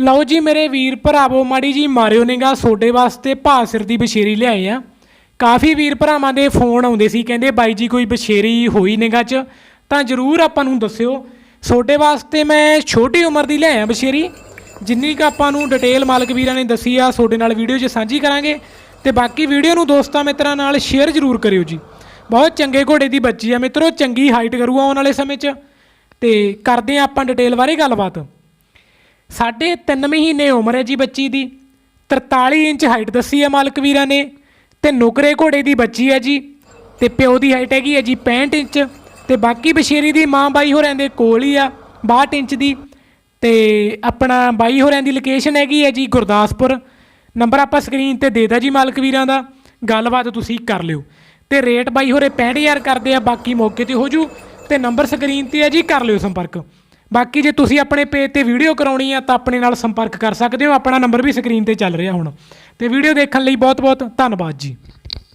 ਲਓ ਜੀ ਮੇਰੇ ਵੀਰ ਭਰਾਵੋ, ਮਾੜੀ ਜੀ ਮਾਰਿਓ ਨਿਗਾ ਤੁਹਾਡੇ ਵਾਸਤੇ ਭਾ ਸਿਰ ਦੀ ਬਸ਼ੇਰੀ ਲਿਆਏ ਆ। ਕਾਫੀ ਵੀਰ ਭਰਾਵਾਂ ਦੇ ਫੋਨ ਆਉਂਦੇ ਸੀ, ਕਹਿੰਦੇ ਬਾਈ ਜੀ ਕੋਈ ਬਸ਼ੇਰੀ ਹੋਈ ਨਿਗਾ ਚ, ਤਾਂ ਜਰੂਰ ਆਪਾਂ ਨੂੰ ਦੱਸਿਓ। ਤੁਹਾਡੇ ਵਾਸਤੇ ਮੈਂ ਛੋਟੀ ਉਮਰ ਦੀ ਲਿਆਇਆ ਬਸ਼ੇਰੀ ਜਿੰਨੀ ਕ ਆਪਾਂ ਨੂੰ ਡਿਟੇਲ ਮਾਲਕ ਵੀਰਾਂ ਨੇ ਦੱਸੀ ਆ, ਤੁਹਾਡੇ ਨਾਲ ਵੀਡੀਓ 'ਚ ਸਾਂਝੀ ਕਰਾਂਗੇ। ਤੇ ਬਾਕੀ ਵੀਡੀਓ ਨੂੰ ਦੋਸਤਾਂ ਮਿੱਤਰਾਂ ਨਾਲ ਸ਼ੇਅਰ ਜਰੂਰ ਕਰਿਓ ਜੀ। ਬਹੁਤ ਚੰਗੇ ਘੋੜੇ ਦੀ ਬੱਚੀ ਆ ਮਿੱਤਰੋ, ਚੰਗੀ ਹਾਈਟ ਕਰੂ ਆਉਣ ਵਾਲੇ ਸਮੇਂ 'ਚ। ਤੇ ਕਰਦੇ ਆ ਆਪਾਂ ਡਿਟੇਲ ਬਾਰੇ ਗੱਲਬਾਤ। ਸਾਢੇ 3 ਮਹੀਨੇ ਉਮਰ ਹੈ ਜੀ ਬੱਚੀ ਦੀ। 43 ਇੰਚ ਹਾਈਟ ਦੱਸੀ ਹੈ ਮਾਲਕ ਵੀਰਾਂ ਨੇ ਤੇ ਨੁਕਰੇ ਘੋੜੇ ਦੀ ਬੱਚੀ ਹੈ ਜੀ। ਤੇ ਪਿਓ ਦੀ ਹਾਈਟ ਹੈਗੀ ਹੈ ਜੀ 65 ਇੰਚ ਤੇ ਬਾਕੀ ਬਸ਼ੇਰੀ ਦੀ ਮਾਂ ਬਾਈ ਹੋਰਾਂ ਦੇ ਕੋਲ ਹੀ ਆ 62 ਇੰਚ ਦੀ। ਤੇ ਆਪਣਾ ਬਾਈ ਹੋਰਾਂ ਦੀ ਲੋਕੇਸ਼ਨ ਹੈਗੀ ਹੈ ਜੀ ਗੁਰਦਾਸਪੁਰ। ਨੰਬਰ ਆਪਾਂ ਸਕਰੀਨ ਤੇ ਦੇਦਾ ਜੀ ਮਾਲਕ ਵੀਰਾਂ ਦਾ। ਗੱਲਬਾਤ ਤੁਸੀਂ ਕਰ ਲਿਓ। ਤੇ ਰੇਟ ਬਾਈ ਹੋਰੇ 65000 ਕਰਦੇ ਆ, ਬਾਕੀ ਮੌਕੇ ਤੇ ਹੋ ਜੂ। ਤੇ ਨੰਬਰ ਸਕਰੀਨ ਤੇ ਹੈ ਜੀ, ਕਰ ਲਿਓ ਸੰਪਰਕ। ਬਾਕੀ ਜੇ ਤੁਸੀਂ ਆਪਣੇ ਪੇਜ ਤੇ ਵੀਡੀਓ ਕਰਾਉਣੀ ਆ, ਤਾਂ ਆਪਣੇ ਨਾਲ ਸੰਪਰਕ ਕਰ ਸਕਦੇ ਹੋ। ਆਪਣਾ ਨੰਬਰ ਵੀ ਸਕਰੀਨ ਤੇ ਚੱਲ ਰਿਹਾ ਹੁਣ। ਤੇ ਵੀਡੀਓ ਦੇਖਣ ਲਈ ਬਹੁਤ ਬਹੁਤ ਧੰਨਵਾਦ ਜੀ।